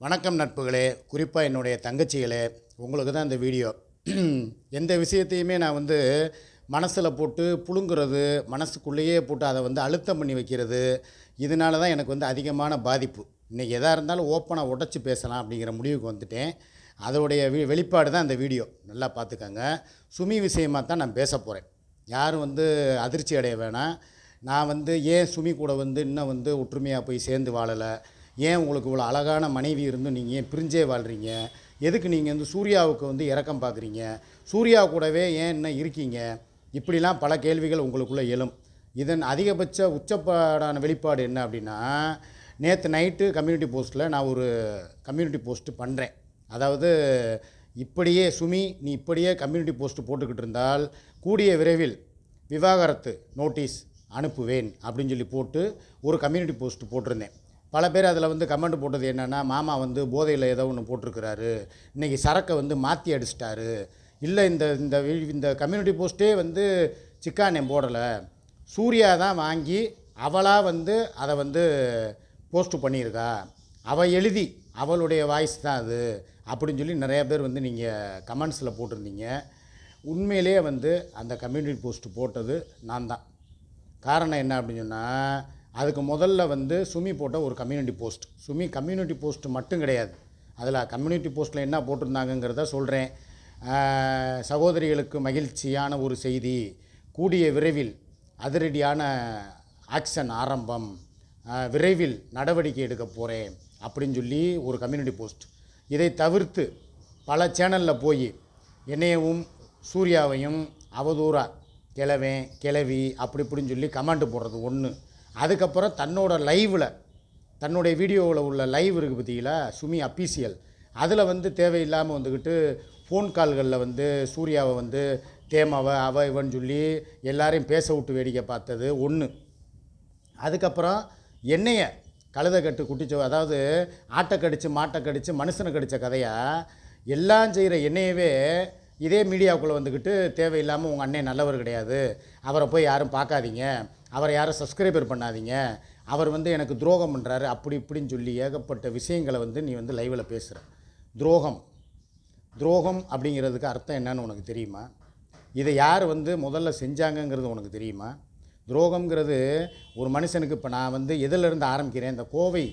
வணக்கம் நட்புகளே. குறிப்பாக என்னுடைய தங்கச்சிகளே உங்களுக்கு தான் இந்த வீடியோ. எந்த விஷயத்தையுமே நான் வந்து மனசில் போட்டு புழுங்குறது மனசுக்குள்ளேயே போட்டு அதை வந்து அழுத்தம் பண்ணி வைக்கிறது இதனால தான் எனக்கு வந்து அதிகமான பாதிப்பு. இன்றைக்கி எதாக இருந்தாலும் ஓப்பனாக உடச்சி பேசலாம் அப்படிங்கிற முடிவுக்கு வந்துட்டேன். அதோடைய வெ வெளிப்பாடு தான் இந்த வீடியோ. நல்லா பார்த்துக்கோங்க. சுமி விஷயமாக தான் நான் பேச போகிறேன் யாரும் வந்து அதிர்ச்சி அடைய வேணாம். நான் வந்து ஏன் சுமி கூட வந்து இன்னும் வந்து ஒற்றுமையாக போய் சேர்ந்து வாழலை? ஏன் உங்களுக்கு இவ்வளோ அழகான மனைவி இருந்தும் நீங்கள் ஏன் பிரிஞ்சே வாழ்கிறீங்க எதுக்கு நீங்கள் வந்து சூர்யாவுக்கு வந்து இறக்கம் பார்க்குறீங்க? சூர்யா கூடவே ஏன் இன்னும் இருக்கீங்க? இப்படிலாம் பல கேள்விகள் உங்களுக்குள்ளே எழும். இதன் அதிகபட்ச உச்சப்பாடான வெளிப்பாடு என்ன அப்படின்னா நேற்று நைட்டு கம்யூனிட்டி போஸ்ட்டில் நான் ஒரு கம்யூனிட்டி போஸ்ட்டு பண்ணுறேன் அதாவது இப்படியே சுமி நீ இப்படியே கம்யூனிட்டி போஸ்ட்டு போட்டுக்கிட்டு இருந்தால் கூடிய விரைவில் விவாகரத்து நோட்டீஸ் அனுப்புவேன் அப்படின்னு சொல்லி போட்டு ஒரு கம்யூனிட்டி போஸ்ட்டு போட்டிருந்தேன். பல பேர் அதில் வந்து கமெண்ட் போட்டது என்னென்னா மாமா வந்து போதையில் ஏதோ ஒன்று போட்டிருக்கிறாரு. இன்றைக்கி சரக்கை வந்து மாற்றி அடிச்சிட்டாரு. இல்லை இந்த இந்த இந்த கம்யூனிட்டி போஸ்ட்டே வந்து சிக்கானே போடலை. சூர்யா தான் வாங்கி அவளாக வந்து அதை வந்து போஸ்ட்டு பண்ணியிருக்கா. அவள் எழுதி அவளுடைய வாய்ஸ் தான் அது. அப்படின்னு சொல்லி நிறையா பேர் வந்து நீங்கள் கமெண்ட்ஸில் போட்டிருந்தீங்க. உண்மையிலேயே வந்து அந்த கம்யூனிட்டி போஸ்ட்டு போட்டது நான் தான். காரணம் என்ன அப்படின்னு சொன்னால் அதுக்கு முதல்ல வந்து சுமி போட்ட ஒரு community post Sumi community post மட்டும் கிடையாது. அதில் கம்யூனிட்டி போஸ்ட்டில் என்ன போட்டிருந்தாங்கங்கிறத சொல்கிறேன் சகோதரிகளுக்கு மகிழ்ச்சியான ஒரு செய்தி. கூடிய விரைவில் அதிரடியான ஆக்ஷன் ஆரம்பம். விரைவில் நடவடிக்கை எடுக்க போகிறேன் அப்படின்னு சொல்லி ஒரு கம்யூனிட்டி போஸ்ட் இதை தவிர்த்து பல சேனலில் போய் என்னையவும் சூர்யாவையும் அவதூறாக கிழவன் கிழவி அப்படி இப்படின்னு சொல்லி கமெண்ட் போடுறது ஒன்று அதுக்கப்புறம் தன்னோட லைவில் தன்னுடைய வீடியோவில் உள்ள லைவ் இருக்குது பார்த்தீங்களா? சுமி அபீசியல் அதில் வந்து தேவையில்லாமல் வந்துக்கிட்டு ஃபோன் கால்களில் வந்து சூர்யாவை வந்து தேமாவை அவ இவன்னு சொல்லி எல்லாரையும் பேச விட்டு வேடிக்கை பார்த்தது ஒன்று அதுக்கப்புறம் என்னைய கழுதை கட்டு குட்டிச்சோ அதாவது ஆட்டை கடித்து மாட்டை கடித்து மனுஷனை கடித்த கதையாக எல்லாம் செய்கிற என்னையவே இதே மீடியாவுக்குள்ளே வந்துக்கிட்டு தேவையில்லாமல் உங்கள் அண்ணன் நல்லவர் கிடையாது. அவரை போய் யாரும் பார்க்காதீங்க. அவரை யாரும் சப்ஸ்கிரைபர் பண்ணாதீங்க. அவர் வந்து எனக்கு துரோகம் பண்ணுறாரு அப்படி இப்படின்னு சொல்லி ஏகப்பட்ட விஷயங்களை வந்து நீ வந்து லைவில் பேசுகிற துரோகம். துரோகம் அப்படிங்கிறதுக்கு அர்த்தம் என்னன்னு உனக்கு தெரியுமா? இதை யார் வந்து முதல்ல செஞ்சாங்கங்கிறது உனக்கு தெரியுமா? துரோகம்ங்கிறது ஒரு மனுஷனுக்கு இப்போ நான் வந்து எதிலிருந்து ஆரம்பிக்கிறேன்? இந்த கோவை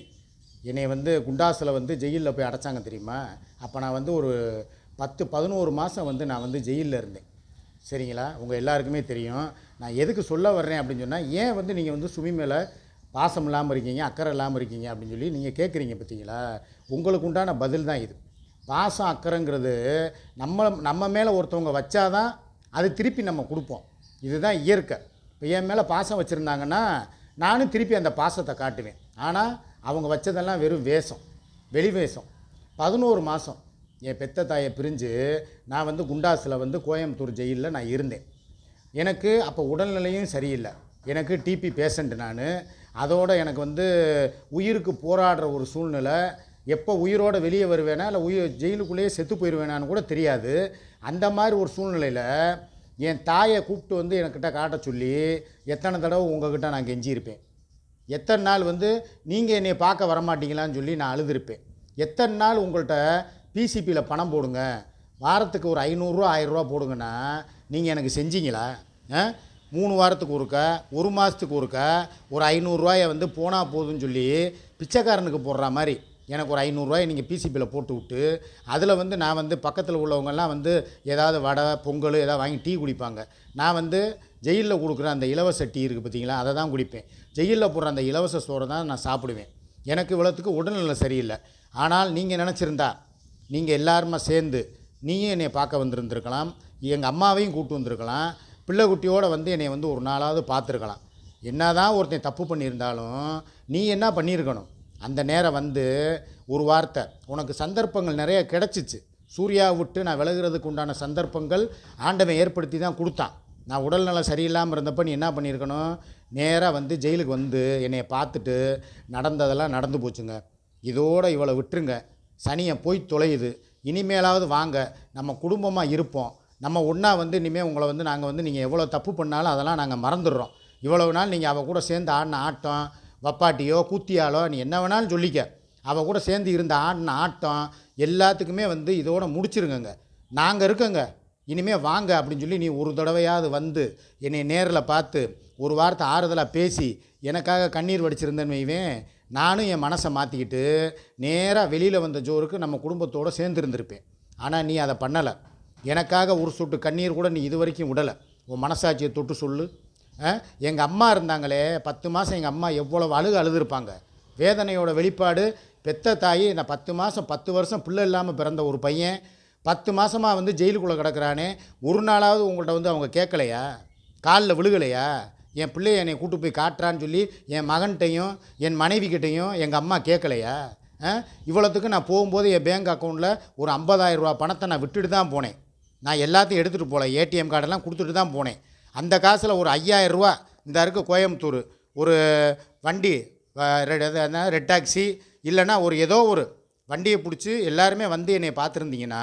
என்னை வந்து குண்டாஸில் வந்து ஜெயிலில் போய் அடைச்சாங்க தெரியுமா? அப்போ நான் வந்து ஒரு பத்து பதினோரு மாதம் வந்து நான் வந்து ஜெயிலில் இருந்தேன். சரிங்களா? உங்கள் எல்லாருக்குமே தெரியும். நான் எதுக்கு சொல்ல வர்றேன் அப்படின்னு சொன்னால் ஏன் வந்து நீங்கள் வந்து சுமி மேலே பாசம் இல்லாமல் இருக்கீங்க அக்கறை இல்லாமல் இருக்கீங்க அப்படின்னு சொல்லி நீங்கள் கேட்குறீங்க பார்த்தீங்களா உங்களுக்கு உண்டான பதில் தான் இது. பாசம் அக்கறைங்கிறது நம்ம நம்ம மேலே ஒருத்தவங்க வச்சாதான் அது திருப்பி நம்ம கொடுப்போம். இதுதான் இயற்கை. இப்போ என் மேலே பாசம் வச்சுருந்தாங்கன்னா நானும் திருப்பி அந்த பாசத்தை காட்டுவேன். ஆனால் அவங்க வச்சதெல்லாம் வெறும் வேஷம் வெளி வேஷம். பதினோரு மாதம் என் பெத்த தாயை பிரிஞ்சு நான் வந்து குண்டாஸில் வந்து கோயம்புத்தூர் ஜெயிலில் நான் இருந்தேன். எனக்கு அப்போ உடல்நிலையும் சரியில்லை. எனக்கு டிபி பேஷண்ட் நான். அதோடு எனக்கு வந்து உயிருக்கு போராடுற ஒரு சூழ்நிலை. எப்போ உயிரோட வெளியே வருவேனா இல்லை உயிர் ஜெயிலுக்குள்ளேயே செத்து போயிடுவேனான்னு கூட தெரியாது. அந்த மாதிரி ஒரு சூழ்நிலையில் என் தாயை கூப்பிட்டு வந்து என்கிட்ட காட்ட சொல்லி எத்தனை தடவை உங்ககிட்ட நான் கெஞ்சியிருப்பேன். எத்தனை நாள் வந்து நீங்கள் என்னை பார்க்க வரமாட்டீங்களான்னு சொல்லி நான் அழுதுருப்பேன். எத்தனை நாள் உங்கள்கிட்ட பிசிபியில் பணம் போடுங்க. வாரத்துக்கு ஒரு ஐநூறுரூவா ஆயிரரூவா போடுங்கன்னா நீங்கள் எனக்கு செஞ்சீங்களா? ஆ? மூணு வாரத்துக்கு ஒருக்கா ஒரு மாதத்துக்கு ஒருக்கா ஒரு ஐநூறுரூவாயை வந்து போனால் போதும்னு சொல்லி பிச்சைக்காரனுக்கு போடுற மாதிரி எனக்கு ஒரு ஐநூறுரூவாயை நீங்கள் பிசிபியில் போட்டு விட்டு அதில் வந்து நான் வந்து பக்கத்தில் உள்ளவங்கெல்லாம் வந்து ஏதாவது வடை பொங்கல் ஏதாவது வாங்கி டீ குடிப்பாங்க. நான் வந்து ஜெயிலில் கொடுக்குற அந்த இலவச டீ இருக்குது பார்த்தீங்களா? அதை தான் குடிப்பேன். ஜெயிலில் போடுற அந்த இலவச சோறை தான் நான் சாப்பிடுவேன். எனக்கு இவ்வளோத்துக்கு உடல்நிலை சரியில்லை. ஆனால் நீங்கள் நினச்சிருந்தா நீங்கள் எல்லாருமே சேர்ந்து நீயும் என்னை பார்க்க வந்திருந்திருக்கலாம். எங்கள் அம்மாவையும் கூப்பிட்டு வந்திருக்கலாம். பிள்ளைக்குட்டியோடு வந்து என்னை வந்து ஒரு நாளாவது பார்த்துருக்கலாம். என்ன தான் ஒருத்தன் தப்பு பண்ணியிருந்தாலும் நீ என்ன பண்ணியிருக்கணும்? அந்த நேரம் வந்து ஒரு வார்த்தை. உனக்கு சந்தர்ப்பங்கள் நிறைய கிடச்சிச்சு. சூர்யா விட்டு நான் விலகிறதுக்கு உண்டான சந்தர்ப்பங்கள் ஆண்டவன் ஏற்படுத்தி தான் கொடுத்தான். நான் உடல்நலம் சரியில்லாமல் இருந்தப்போ நீ என்ன பண்ணியிருக்கணும்? நேராக வந்து ஜெயிலுக்கு வந்து என்னை பார்த்துட்டு நடந்ததெல்லாம் நடந்து போச்சுங்க. இதோடு இவளை விட்டுருங்க. சனியை போய் தொலையுது. இனிமேலாவது வாங்க. நம்ம குடும்பமாக இருப்போம். நம்ம ஒன்றா வந்து இனிமேல் உங்களை வந்து நாங்கள் வந்து நீங்கள் எவ்வளோ தப்பு பண்ணாலும் அதெல்லாம் நாங்கள் மறந்துடுறோம். இவ்வளவு நாள் நீங்கள் அவள் கூட சேர்ந்து ஆடின ஆட்டம் வப்பாட்டியோ கூத்தியாலோ நீ என்ன வேணாலும் சொல்லிக்க. அவள் கூட சேர்ந்து இருந்த ஆடின ஆட்டம் எல்லாத்துக்குமே வந்து இதோட முடிச்சிருங்கங்க. நாங்கள் இருக்கோங்க. இனிமேல் வாங்க அப்படின்னு சொல்லி நீ ஒரு தடவையாவது வந்து என்னை நேரில் பார்த்து ஒரு வாரத்தை ஆறுதலாக பேசி எனக்காக கண்ணீர் வடிச்சிருந்தேன்னு நானும் என் மனசை மாற்றிக்கிட்டு நேராக வெளியில் வந்த ஜோருக்கு நம்ம குடும்பத்தோடு சேர்ந்துருந்துருப்பேன். ஆனால் நீ அதை பண்ணலை. எனக்காக ஒரு சொட்டு கண்ணீர் கூட நீ இது வரைக்கும் விடலை உன் மனசாட்சியை தொட்டு சொல்லு. எங்கள் அம்மா இருந்தாங்களே பத்து மாதம் எங்கள் அம்மா எவ்வளோ அழுகு அழுதுருப்பாங்க. வேதனையோட வெளிப்பாடு பெத்த தாய் நான் பத்து மாதம் பத்து வருஷம் பிள்ளை இல்லாமல் பிறந்த ஒரு பையன் பத்து மாதமாக வந்து ஜெயிலுக்குள்ளே கிடக்குறானே ஒரு நாளாவது உங்கள்கிட்ட வந்து அவங்க கேட்கலையா? காலில் விழுகலையா? என் பிள்ளைய என்னை கூட்டு போய் காட்டுறான்னு சொல்லி என் மகன்கிட்டையும் என் மனைவிக்கிட்டையும் எங்கள் அம்மா கேட்கலையா? ஆ? இவ்வளோத்துக்கு நான் போகும்போது என் பேங்க் அக்கௌண்ட்டில் ஒரு 50000 ரூபா பணத்தை நான் விட்டுட்டு தான் போனேன். நான் எல்லாத்தையும் எடுத்துகிட்டு போகல. ஏடிஎம் கார்டெல்லாம் கொடுத்துட்டு தான் போனேன். அந்த காசில் ஒரு ஐயாயிரரூவா இந்த இருக்க கோயம்புத்தூர் ஒரு வண்டி ரெட் டாக்ஸி இல்லைன்னா ஒரு ஏதோ ஒரு வண்டியை பிடிச்சி எல்லாருமே வந்து என்னை பார்த்துருந்தீங்கன்னா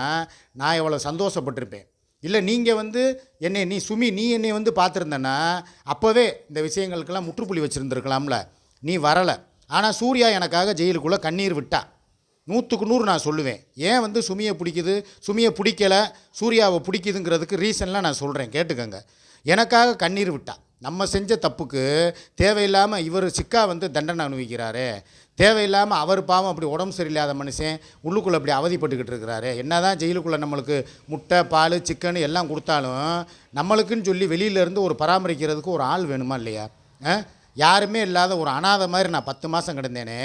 நான் எவ்வளோ சந்தோஷப்பட்டிருப்பேன். இல்லை நீங்கள் வந்து என்னை நீ சுமி நீ என்னை வந்து பார்த்துருந்தேன்னா அப்போவே இந்த விஷயங்களுக்கெல்லாம் முற்றுப்புள்ளி வச்சுருந்துருக்கலாம்ல. நீ வரலை. ஆனால் சூர்யா எனக்காக ஜெயிலுக்குள்ளே கண்ணீர் விட்டா. நூற்றுக்கு நூறு நான் சொல்லுவேன். ஏன் வந்து சுமியை பிடிக்குது? சுமியை பிடிக்கலை சூர்யாவை பிடிக்குதுங்கிறதுக்கு ரீசன்லாம் நான் சொல்கிறேன் கேட்டுக்கோங்க. எனக்காக கண்ணீர் விட்டா. நம்ம செஞ்ச தப்புக்கு தேவையில்லாமல் இவர் சிக்கா வந்து தண்டனை அனுபவிக்கிறாரு. தேவையில்லாமல் அவர் பாவம் அப்படி உடம்பு சரியில்லாத மனுஷன் உள்ளுக்குள்ளே அப்படி அவதிப்பட்டுக்கிட்டு இருக்கிறாரு. என்ன தான் ஜெயிலுக்குள்ளே நம்மளுக்கு முட்டை பால் சிக்கன் எல்லாம் கொடுத்தாலும் நம்மளுக்குன்னு சொல்லி வெளியிலேருந்து ஒரு பராமரிக்கிறதுக்கு ஒரு ஆள் வேணுமா இல்லையா? ஆ? யாருமே இல்லாத ஒரு அனாதை மாதிரி நான் பத்து மாதம் கிடந்தேனே.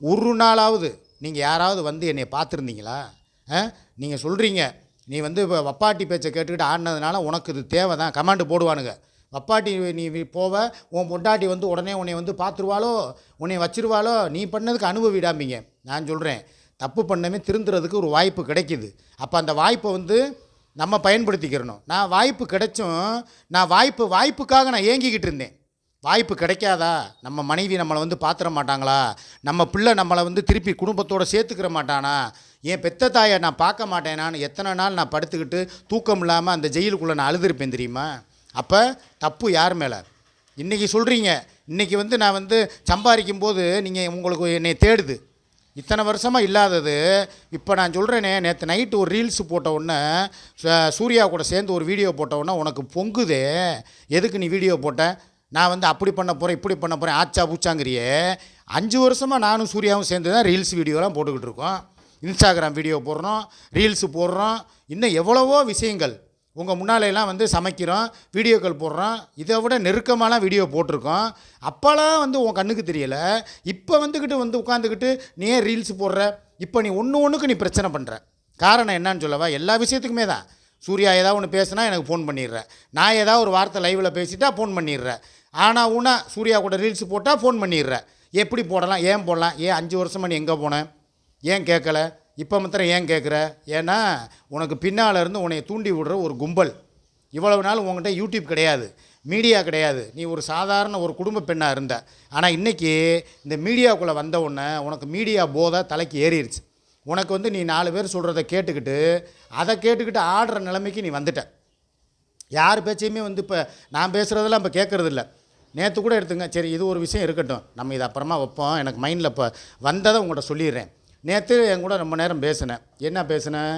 ஒரு நாளாவது நீங்கள் யாராவது வந்து என்னை பார்த்துருந்தீங்களா? நீங்கள் சொல்கிறீங்க நீ வந்து இப்போ வப்பாட்டி பேச்சை கேட்டுக்கிட்டு ஆடினதுனால உனக்கு இது தேவை தான் கமாண்டு போடுவானுங்க. அப்பாட்டி நீ போவ உன் பொண்டாட்டி வந்து உடனே உன்னை வந்து பார்த்துருவாளோ உன்னை வச்சிருவாளோ நீ பண்ணதுக்கு அனுபவிடாமீங்க. நான் சொல்கிறேன் தப்பு பண்ணமே திருந்துறதுக்கு ஒரு வாய்ப்பு கிடைக்கிது. அப்போ அந்த வாய்ப்பை வந்து நம்ம பயன்படுத்திக்கிறணும். நான் வாய்ப்பு கிடைச்சும் நான் வாய்ப்பு வாய்ப்புக்காக நான் ஏங்கிக்கிட்டு இருந்தேன். வாய்ப்பு கிடைக்காதா? நம்ம மனைவி நம்மளை வந்து பார்த்துட மாட்டாங்களா? நம்ம பிள்ளை நம்மளை வந்து திருப்பி குடும்பத்தோட சேர்த்துக்கிற மாட்டானா? என் பெத்த தாயை நான் பார்க்க மாட்டேனான்னு எத்தனை நாள் நான் படுத்துக்கிட்டு தூக்கம் இல்லாமல் அந்த ஜெயிலுக்குள்ளே நான் அழுதுருப்பேன் தெரியுமா? அப்போ தப்பு யார் மேலே? இன்றைக்கி சொல்கிறீங்க இன்றைக்கி வந்து நான் வந்து சம்பாதிக்கும் போது நீங்கள் உங்களுக்கு என்னை தேடுது. இத்தனை வருஷமாக இல்லாதது. இப்போ நான் சொல்கிறேனே நேற்று நைட்டு ஒரு ரீல்ஸ் போட்ட உடனே ச- சூர்யா கூட சேர்ந்து ஒரு வீடியோ போட்ட உடனே உனக்கு பொங்குதே. எதுக்கு நீ வீடியோ போட்ட? நான் வந்து அப்படி பண்ண போகிறேன் இப்படி பண்ண போகிறேன் ஆச்சா பூச்சாங்கிறியே. அஞ்சு வருஷமாக நானும் சூர்யாவும் சேர்ந்து தான் ரீல்ஸ் வீடியோலாம் போட்டுக்கிட்டு இருக்கோம். இன்ஸ்டாகிராம் வீடியோ போடுறோம் ரீல்ஸு போடுறோம். இன்னும் எவ்வளவோ விஷயங்கள். உங்கள் முன்னாலையெல்லாம் வந்து சமைக்கிறோம் வீடியோக்கள் போடுறோம். இதை விட நெருக்கமான வீடியோ போட்டிருக்கோம். அப்போலாம் வந்து உன் கண்ணுக்கு தெரியலை. இப்போ வந்துக்கிட்டு வந்து உட்காந்துக்கிட்டு நீ ஏன் ரீல்ஸ் போடுற? இப்போ நீ ஒன்று ஒன்றுக்கு நீ பிரச்சனை பண்ணுற காரணம் என்னன்னு சொல்லவா? எல்லா விஷயத்துக்குமே தான். சூர்யா ஏதாவது ஒன்று பேசுனா எனக்கு ஃபோன் பண்ணிடுறேன் நான் ஏதாவது ஒரு வார்த்தை லைவில் பேசிட்டா ஃபோன் பண்ணிடுறேன் ஆனால் உனா சூர்யா கூட ரீல்ஸ் போட்டால் ஃபோன் பண்ணிடுறேன் எப்படி போடலாம்? ஏன் போடலாம்? ஏன் அஞ்சு வருஷமாக நீ எங்கே போனேன் ஏன் கேட்கல? இப்போ மாத்திரம் ஏன் கேட்குற ஏன்னா உனக்கு பின்னால் இருந்து உன்னை தூண்டி விடுற ஒரு கும்பல். இவ்வளவு நாள் உங்ககிட்ட யூடியூப் கிடையாது மீடியா கிடையாது. நீ ஒரு சாதாரண ஒரு குடும்ப பெண்ணாக இருந்த. ஆனால் இன்றைக்கி இந்த மீடியாவுக்குள்ளே வந்த உடனே உனக்கு மீடியா போதை தலைக்கு ஏறிடுச்சு உனக்கு வந்து நீ நாலு பேர் சொல்கிறத கேட்டுக்கிட்டு அதை கேட்டுக்கிட்டு ஆடுற நிலைமைக்கு நீ வந்துட்ட. யார் பேச்சையுமே வந்து இப்போ நான் பேசுகிறதெல்லாம் இப்போ கேட்குறதில்ல நேற்று கூட எடுத்துங்க. சரி இது ஒரு விஷயம் இருக்கட்டும். நம்ம இது அப்புறமா வைப்போம். எனக்கு மைண்டில் இப்போ வந்ததை உங்கள்கிட்ட சொல்லிடுறேன். நேற்று என் கூட ரொம்ப நேரம் பேசினேன். என்ன பேசினேன்?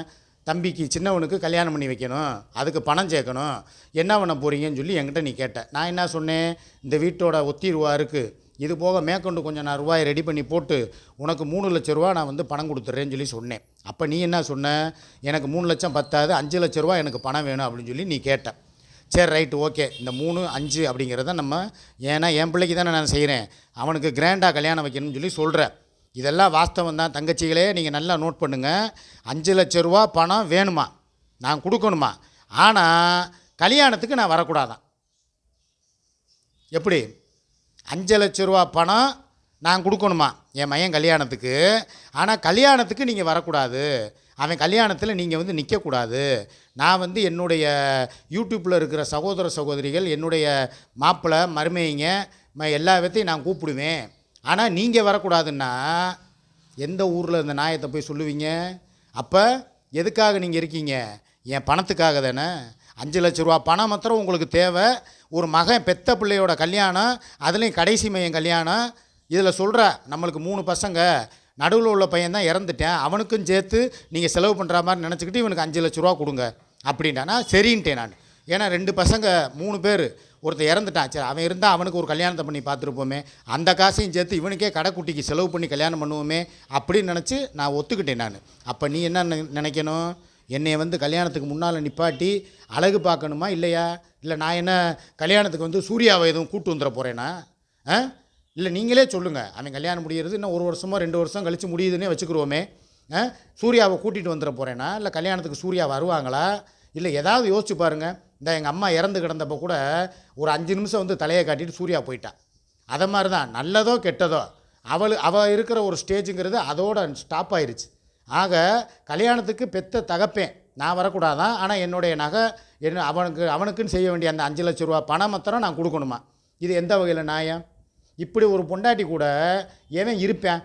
தம்பிக்கு சின்னவனுக்கு கல்யாணம் பண்ணி வைக்கணும். அதுக்கு பணம் சேர்க்கணும். என்ன பண்ண போகிறீங்கன்னு சொல்லி என்கிட்ட நீ கேட்ட. நான் என்ன சொன்னேன்? இந்த வீட்டோட ஒத்தி ரூபா இருக்குது இது போக மேற்கொண்டு கொஞ்சம் நான் ரூபாயை ரெடி பண்ணி போட்டு உனக்கு மூணு லட்ச ரூபா நான் வந்து பணம் கொடுத்துட்றேன்னு சொல்லி சொன்னேன். அப்போ நீ என்ன சொன்ன? எனக்கு மூணு லட்சம் பத்தாது அஞ்சு லட்ச ரூபா எனக்கு பணம் வேணும் அப்படின்னு சொல்லி நீ கேட்ட. சரி ரைட்டு ஓகே இந்த மூணு அஞ்சு அப்படிங்கிறத நம்ம ஏன்னா என் பிள்ளைக்கு தானே நான் செய்கிறேன் அவனுக்கு கிராண்டாக கல்யாணம் வைக்கணும்னு சொல்லி சொல்கிறேன் இதெல்லாம் வாஸ்தவம் தான் தங்கச்சிகளே நீங்கள் நல்லா நோட் பண்ணுங்கள் அஞ்சு லட்ச ரூபா பணம் வேணுமா? நான் கொடுக்கணுமா? ஆனால் கல்யாணத்துக்கு நான் வரக்கூடாதான். எப்படி? அஞ்சு லட்ச ரூபா பணம் நான் கொடுக்கணுமா? என் மையன் கல்யாணத்துக்கு. ஆனால் கல்யாணத்துக்கு நீங்கள் வரக்கூடாது. அவன் கல்யாணத்தில் நீங்கள் வந்து நிற்கக்கூடாது நான் வந்து என்னுடைய யூடியூப்பில் இருக்கிற சகோதர சகோதரிகள் என்னுடைய மாப்பிள்ளை மருமைங்க எல்லா விதத்தையும் நான் கூப்பிடுவேன். ஆனால் நீங்கள் வரக்கூடாதுன்னா எந்த ஊரில் இந்த நாயத்தை போய் சொல்லுவீங்க? அப்போ எதுக்காக நீங்கள் இருக்கீங்க? என் பணத்துக்காக தானே? அஞ்சு லட்ச ரூபா பணம் மாத்திரம் உங்களுக்கு தேவை. ஒரு மகன் பெத்த பிள்ளையோட கல்யாணம் அதுலேயும் கடைசி மையம் கல்யாணம். இதில் சொல்கிற நம்மளுக்கு மூணு பசங்க நடுவில் உள்ள பையன் தான் இறந்துட்டேன். அவனுக்கும் சேர்த்து நீங்கள் செலவு பண்ணுற மாதிரி நினச்சிக்கிட்டு இவனுக்கு அஞ்சு லட்ச ரூபா கொடுங்க. அப்படின்ட்டா சரின்ட்டேன் நான். ஏன்னா ரெண்டு பசங்க மூணு பேர். ஒருத்தர் இறந்துட்டான். சரி அவன் இருந்தால் அவனுக்கு ஒரு கல்யாணத்தை பண்ணி பார்த்துருப்போமே. அந்த காசையும் சேர்த்து இவனுக்கே கடைக்குட்டிக்கு செலவு பண்ணி கல்யாணம் பண்ணுவோமே அப்படின்னு நினச்சி நான் ஒத்துக்கிட்டேன் நான். அப்போ நீ என்ன நினைக்கணும்? என்னை வந்து கல்யாணத்துக்கு முன்னால் நிப்பாட்டி அழகு பார்க்கணுமா இல்லையா? இல்லை நான் என்ன கல்யாணத்துக்கு வந்து சூர்யாவை எதுவும் கூட்டு வந்துட போகிறேனா ஆ? இல்லை நீங்களே சொல்லுங்கள் அவன் கல்யாணம் முடிகிறது இன்னும் ஒரு வருஷமோ ரெண்டு வருஷம் கழித்து முடியுதுன்னே வச்சுக்கிறோமே ஆ? சூர்யாவை கூட்டிகிட்டு வந்துட போகிறேனா இல்லை கல்யாணத்துக்கு சூர்யா வருவாங்களா? இல்லை ஏதாவது யோசிச்சு பாருங்கள் இந்த எங்கள் அம்மா இறந்து கிடந்தப்போ கூட ஒரு அஞ்சு நிமிஷம் வந்து தலையை காட்டிட்டு சூர்யா போயிட்டான் அதை மாதிரி தான் நல்லதோ கெட்டதோ அவள் அவள் இருக்கிற ஒரு ஸ்டேஜுங்கிறது அதோட ஸ்டாப் ஆயிடுச்சு ஆக கல்யாணத்துக்கு பெத்த தகப்பேன் நான் வரக்கூடாதான் ஆனால் என்னுடைய நகை என்ன அவனுக்கு அவனுக்குன்னு செய்ய வேண்டிய அந்த அஞ்சு லட்ச ரூபா பணம் மாத்திரம் நான் கொடுக்கணுமா? இது எந்த வகையில் நியாயம்? இப்படி ஒரு பொண்டாட்டி கூட ஏன் இருப்பேன்?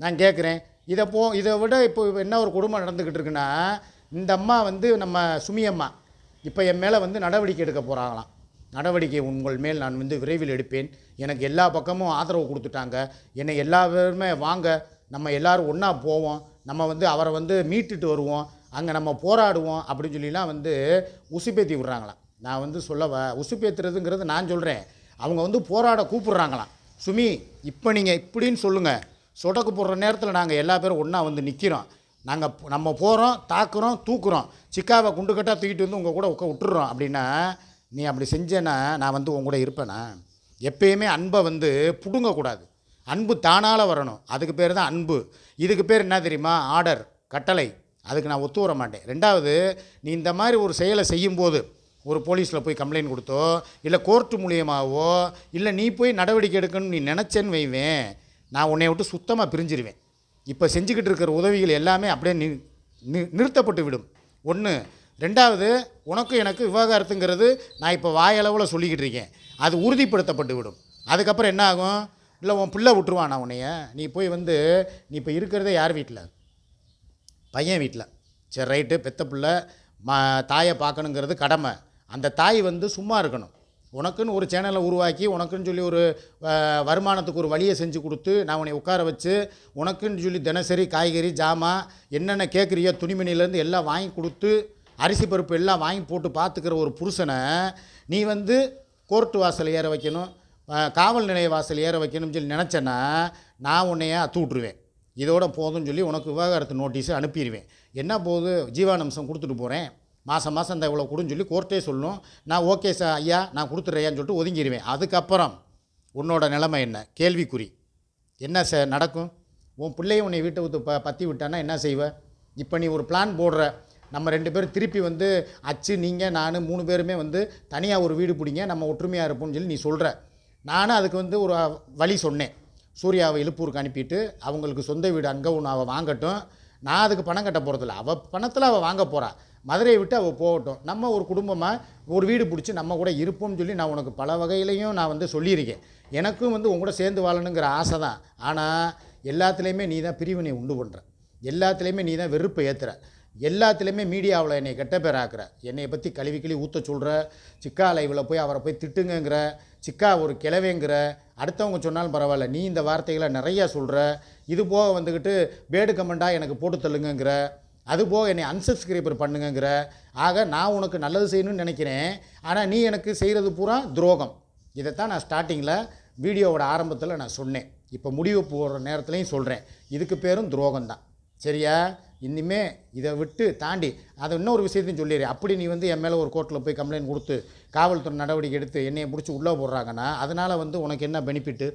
நான் கேட்குறேன் இதை போ இதை விட இப்போ என்ன ஒரு குடும்பம் நடந்துக்கிட்டு இருக்குன்னா இந்த அம்மா வந்து நம்ம சுமி அம்மா இப்போ என் மேலே வந்து நடவடிக்கை எடுக்க போகிறாங்களாம் நடவடிக்கை உங்கள் மேல் நான் வந்து விரைவில் எடுப்பேன். எனக்கு எல்லா பக்கமும் ஆதரவு கொடுத்துட்டாங்க. என்னை எல்லா பேருமே வாங்க நம்ம எல்லாரும் ஒன்றா போவோம். நம்ம வந்து அவரை வந்து மீட்டுட்டு வருவோம். அங்கே நம்ம போராடுவோம் அப்படின்னு சொல்லிலாம் வந்து உசுப்பேத்தி விட்றாங்களாம். நான் வந்து சொல்லவா உசுப்பேத்துறதுங்கிறது நான் சொல்கிறேன் அவங்க வந்து போராட கூப்பிட்றாங்களாம். சுமி இப்போ நீங்கள் இப்படின்னு சொல்லுங்கள் சொடக்கு போடுற நேரத்தில் நாங்கள் எல்லா பேரும் ஒன்றா வந்து நிற்கிறோம் நாங்கள் நம்ம போகிறோம் தாக்குறோம் தூக்குறோம். சிக்காவை குண்டு கட்டாக தூக்கிட்டு வந்து உங்கள் கூட உட்கா விட்டுறோம் அப்படின்னா நீ அப்படி செஞ்சேன்னா நான் வந்து உங்க கூட இருப்பேனா? எப்பயுமே அன்பை வந்து பிடுங்கக்கூடாது. அன்பு தானால் வரணும். அதுக்கு பேர் தான் அன்பு. இதுக்கு பேர் என்ன தெரியுமா? ஆர்டர் கட்டளை. அதுக்கு நான் ஒத்து வர மாட்டேன். ரெண்டாவது நீ இந்த மாதிரி ஒரு செயலை செய்யும்போது ஒரு போலீஸில் போய் கம்ப்ளைண்ட் கொடுத்தோ இல்லை கோர்ட்டு மூலியமாகவோ இல்லை நீ போய் நடவடிக்கை எடுக்கணும்னு நீ நினச்சேன்னு வைவேன் நான் உன்னை விட்டு சுத்தமாக பிரிஞ்சிருவேன். இப்போ செஞ்சுக்கிட்டு இருக்கிற உதவிகள் எல்லாமே அப்படியே நி நி- நிறுத்தப்பட்டு விடும். ஒன்று ரெண்டாவது உனக்கும் எனக்கு விவகாரத்துங்கிறது நான் இப்போ வாயளவில் சொல்லிக்கிட்டு இருக்கேன். அது உறுதிப்படுத்தப்பட்டு விடும். அதுக்கப்புறம் என்ன ஆகும்? இல்லை உன் பிள்ளை விட்டுருவான் நான் உன்னைய. நீ போய் வந்து நீ இப்போ இருக்கிறதே யார் வீட்டில் பையன் வீட்டில் சரி ரைட்டு பெத்த பிள்ளை மா தாயை பார்க்கணுங்கிறது கடமை. அந்த தாய் வந்து சும்மா இருக்கணும். உனக்குன்னு ஒரு சேனலை உருவாக்கி உனக்குன்னு சொல்லி ஒரு வருமானத்துக்கு ஒரு வழியை செஞ்சு கொடுத்து நான் உன்னை உட்கார வச்சு உனக்குன்னு சொல்லி தினசரி காய்கறி ஜாமான் என்னென்ன கேட்குறியோ துணிமணிலேருந்து எல்லாம் வாங்கி கொடுத்து அரிசி பருப்பு எல்லாம் வாங்கி போட்டு பார்த்துக்கிற ஒரு புருஷனை நீ வந்து கோர்ட்டு வாசல் ஏற வைக்கணும் காவல் நிலைய வாசல் ஏற வைக்கணும்னு சொல்லி நினச்சேன்னா நான் உன்னைய அத்து விட்ருவேன் இதோட போதும்னு சொல்லி உனக்கு விவாகரத்து நோட்டீஸ் அனுப்பிடுவேன். என்ன போகுது? ஜீவானம்சம் கொடுத்துட்டு போகிறேன் மாதம் மாதம் இந்த இவ்வளோ கொடுன்னு சொல்லி கோர்ட்டே சொல்லும் நான் ஓகே சார் ஐயா நான் கொடுத்துட்றேன்னு சொல்லிட்டு ஒதுங்கிடுவேன் அதுக்கப்புறம் உன்னோட நிலைமை என்ன? கேள்விக்குறி. என்ன சார் நடக்கும்? உன் பிள்ளைய உன்னை வீட்டை விட்டு ப பற்றி விட்டான்னா என்ன செய்வ? இப்போ நீ ஒரு பிளான் போடுற. நம்ம ரெண்டு பேரும் திருப்பி வந்து அச்சு நீங்கள் நான் மூணு பேருமே வந்து தனியாக ஒரு வீடு பிடிங்க நம்ம ஒற்றுமையாக இருப்போம்னு சொல்லி நீ சொல்கிற நானும் அதுக்கு வந்து ஒரு வழி சொன்னேன். சூர்யாவை இழுப்பூருக்கு அனுப்பிட்டு அவங்களுக்கு சொந்த வீடு அங்கே ஒன்று அவள் வாங்கட்டும். நான் அதுக்கு பணம் கட்ட போகிறதில்ல அவள் பணத்தில் அவள் வாங்க போகிறா மதுரையை விட்டு அவள் போகட்டும். நம்ம ஒரு குடும்பமாக ஒரு வீடு பிடிச்சி நம்ம கூட இருப்போம்னு சொல்லி நான் உனக்கு பல வகையிலையும் நான் வந்து சொல்லியிருக்கேன். எனக்கும் வந்து உன் கூட சேர்ந்து வாழணுங்கிற ஆசை தான். ஆனால் எல்லாத்துலேயுமே நீ தான் பிரிவினை உண்டு பண்ணுற எல்லாத்துலேயுமே நீ தான் வெறுப்பை ஏற்றுற எல்லாத்துலேயுமே மீடியாவில் என்னை கெட்ட பேர் ஆக்குற. என்னை பற்றி கழுவி கழுவி ஊற்ற சொல்கிற சிக்கா லைவில் போய் அவரை போய் திட்டுங்கங்கிற. சிக்கா ஒரு கிளவேங்கிற அடுத்தவங்க சொன்னாலும் பரவாயில்ல. நீ இந்த வார்த்தைகளை நிறையா சொல்கிற இது போக வந்துக்கிட்டு பேடு கமெண்டாக எனக்கு போட்டு தள்ளுங்கங்கிற. அது போக என்னை அன்சப்ஸ்கிரைபர் பண்ணுங்கிற ஆக நான் உனக்கு நல்லது செய்யணும்னு நினைக்கிறேன். ஆனால் நீ எனக்கு செய்கிறது பூரா துரோகம். இதைத்தான் நான் ஸ்டார்டிங்கில் வீடியோவோட ஆரம்பத்தில் நான் சொன்னேன். இப்போ முடிவு போடுற நேரத்துலையும் சொல்கிறேன் இதுக்கு பேரும் துரோகம் தான் சரியா? இனிமே இதை விட்டு தாண்டி அதை இன்னொரு விஷயத்தையும் சொல்லிடுறேன் அப்படி நீ வந்து என் மேலே ஒரு கோர்ட்டில் போய் கம்ப்ளைண்ட் கொடுத்து காவல்துறை நடவடிக்கை எடுத்து என்னையை பிடிச்சி உள்ளே போடுறாங்கன்னா அதனால் வந்து உனக்கு என்ன பெனிஃபிட்டு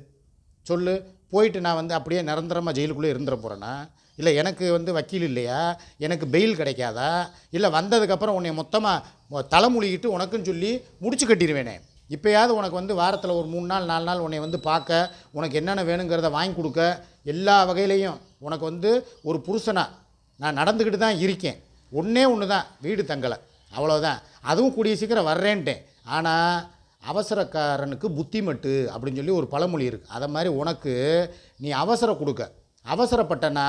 சொல்லு. போயிட்டு நான் வந்து அப்படியே நிரந்தரமாக ஜெயிலுக்குள்ளே இருந்துட போகிறேன்னா இல்லை எனக்கு வந்து வக்கீல் இல்லையா? எனக்கு பெயில் கிடைக்காதா? இல்லை வந்ததுக்கப்புறம் உன்னை மொத்தமாக தலைமொழிகிட்டு உனக்குன்னு சொல்லி முடிச்சு கட்டிடுவேனே. இப்போயாவது உனக்கு வந்து வாரத்தில் ஒரு மூணு நாள் நாலு நாள் உன்னை வந்து பார்க்க உனக்கு என்னென்ன வேணுங்கிறத வாங்கி கொடுக்க எல்லா வகையிலையும் உனக்கு வந்து ஒரு புருஷனாக நான் நடந்துக்கிட்டு தான் இருக்கேன். ஒன்றே ஒன்று தான் வீடு தங்கலை அவ்வளோதான் அதுவும் கூடிய சீக்கிரம் வர்றேன்ட்டேன். ஆனால் அவசரக்காரனுக்கு புத்திமட்டு அப்படின்னு சொல்லி ஒரு பழமொழி இருக்குது அதை மாதிரி உனக்கு நீ அவசரம் கொடுக்க. அவசரப்பட்டனா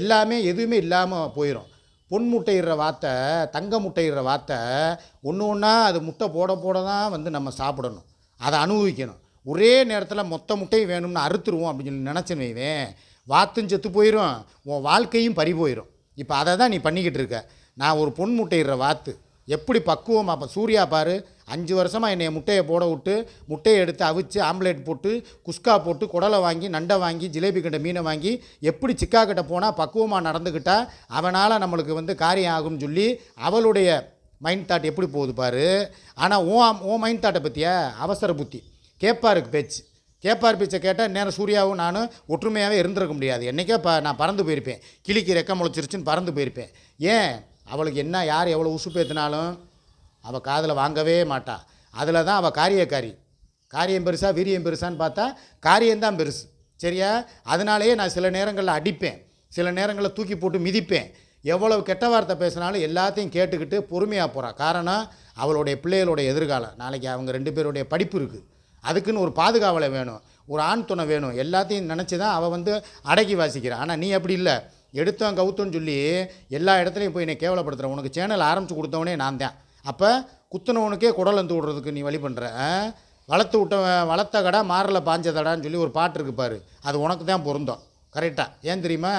எல்லாமே எதுவுமே இல்லாமல் போயிடும் பொன் முட்டையிடுற வார்த்தை தங்க முட்டையிடுற வார்த்தை ஒன்று ஒன்றா அது முட்டை போட போட தான் வந்து நம்ம சாப்பிடணும். அதை அனுபவிக்கணும். ஒரே நேரத்தில் மொத்த முட்டையும் வேணும்னு அறுத்துருவோம் அப்படின்னு சொல்லி நினச்சின்னு வைவேன். வாத்தும் செத்து போயிடும் உன் வாழ்க்கையும் பறி போயிடும் இப்போ அதை தான் நீ பண்ணிக்கிட்டு இருக்க. நான் ஒரு பொன் முட்டையிடுற வாத்து. எப்படி பக்குவம் அப்போ சூர்யா பாரு அஞ்சு வருஷமாக என்னை முட்டையை போட விட்டு முட்டையை எடுத்து அவிச்சு ஆம்லேட் போட்டு குஸ்கா போட்டு குடலை வாங்கி நண்டை வாங்கி ஜிலேபி கிட்ட மீனை வாங்கி எப்படி சிக்கா கிட்ட போனால் பக்குவமாக நடந்துக்கிட்டால் அவனால் நம்மளுக்கு வந்து காரியம் ஆகும்னு சொல்லி அவளுடைய மைண்ட் தாட் எப்படி போகுது பாரு. ஆனால் ஓ ஓ மைண்ட் தாட்டை பற்றியா அவசர புத்தி. கேட்பாருக்கு பேச்சு. கேப்பார் பேச்சை கேட்டால் நேரம் சூர்யாவும் நானும் ஒற்றுமையாகவே இருந்திருக்க முடியாது. என்றைக்கே ப நான் பறந்து போயிருப்பேன். கிளிக்கு ரெக்க முளைச்சிருச்சுன்னு பறந்து போயிருப்பேன். ஏன்? அவளுக்கு என்ன யார் எவ்வளோ உசுப்பேத்தினாலும் அவள் காதில் வாங்கவே மாட்டாள் அதில் தான் அவள் காரியக்காரி. காரியம் பெருசா வீரியம் பெருசான்னு பார்த்தா காரியம்தான் பெருசு. சரியா? அதனாலேயே நான் சில நேரங்களில் அடிப்பேன். சில நேரங்களில் தூக்கி போட்டு மிதிப்பேன். எவ்வளவு கெட்ட வார்த்தை பேசினாலும் எல்லாத்தையும் கேட்டுக்கிட்டு பொறுமையாக போகிறான் காரணம் அவளுடைய பிள்ளைகளோட எதிர்காலம். நாளைக்கு அவங்க ரெண்டு பேருடைய படிப்பு இருக்குது அதுக்குன்னு ஒரு பாதுகாவலை வேணும். ஒரு ஆண் துணை வேணும். எல்லாத்தையும் நினச்சி தான் அவள் வந்து அடக்கி வாசிக்கிறான் ஆனால் நீ அப்படி இல்லை. எடுத்தோம் கவுத்தோன்னு சொல்லி எல்லா இடத்துலையும் போய் என்னை கேவலப்படுத்துகிறேன் உனக்கு சேனல் ஆரம்பித்து கொடுத்தவனே நான் தான். அப்போ குத்துனவனுக்கே குடல் வந்து விடுறதுக்கு நீ வழி பண்ணுற வளர்த்து விட்டவன் வளர்த்த கடை மாரில் பாஞ்சதடான்னு சொல்லி ஒரு பாட்டு இருக்கு பாரு. அது உனக்கு தான் பொருந்தோம். கரெக்டாக ஏன் தெரியுமா?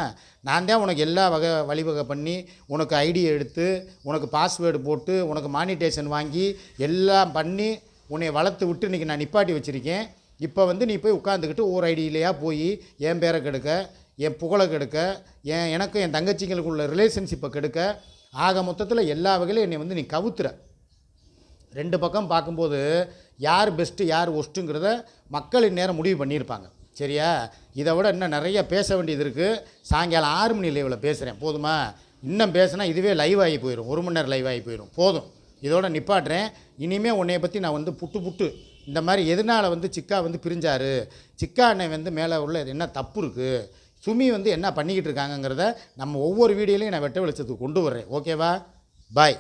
நான் தான் உனக்கு எல்லா வகை வழிவகை பண்ணி உனக்கு ஐடியை எடுத்து உனக்கு பாஸ்வேர்டு போட்டு உனக்கு மானிட்டேஷன் வாங்கி எல்லாம் பண்ணி உன்னை வளர்த்து விட்டு இன்றைக்கி நான் நிப்பாட்டி வச்சுருக்கேன். இப்போ வந்து நீ போய் உட்காந்துக்கிட்டு ஒரு ஐடியிலையாக போய் என் பேரை கெடுக்க என் புகழை கெடுக்க என் எனக்கும் என் தங்கச்சிங்களுக்குள்ள ரிலேஷன்ஷிப்பை கெடுக்க ஆக மொத்தத்தில் எல்லா வகையிலும் என்னை வந்து நீ கவுத்துற. ரெண்டு பக்கம் பார்க்கும்போது யார் பெஸ்ட்டு யார் ஒஸ்ட்டுங்கிறத மக்கள் இந்நேரம் முடிவு பண்ணியிருப்பாங்க. சரியா? இதை விட இன்னும் நிறைய பேச வேண்டியது இருக்குது சாயங்காலம் ஆறு மணி லைவில் பேசுகிறேன் போதுமா? இன்னும் பேசினா இதுவே லைவ் ஆகி போயிடும் ஒரு மணி நேரம் லைவ் ஆகி போயிடும் போதும். இதோட நிப்பாட்டுறேன். இனிமேல் உன்னைய பற்றி நான் வந்து புட்டு புட்டு. இந்த மாதிரி எதனால் வந்து சிக்கா வந்து பிரிஞ்சாரு? சிக்கா அண்ணன் வந்து மேலே உள்ள என்ன தப்பு இருக்குது சுமி வந்து என்ன பண்ணிக்கிட்டு இருக்காங்கங்கிறத நம்ம ஒவ்வொரு வீடியோலையும் நான் வெட்ட வெளிச்சத்துக்கு கொண்டு வர்றேன். ஓகேவா பாய்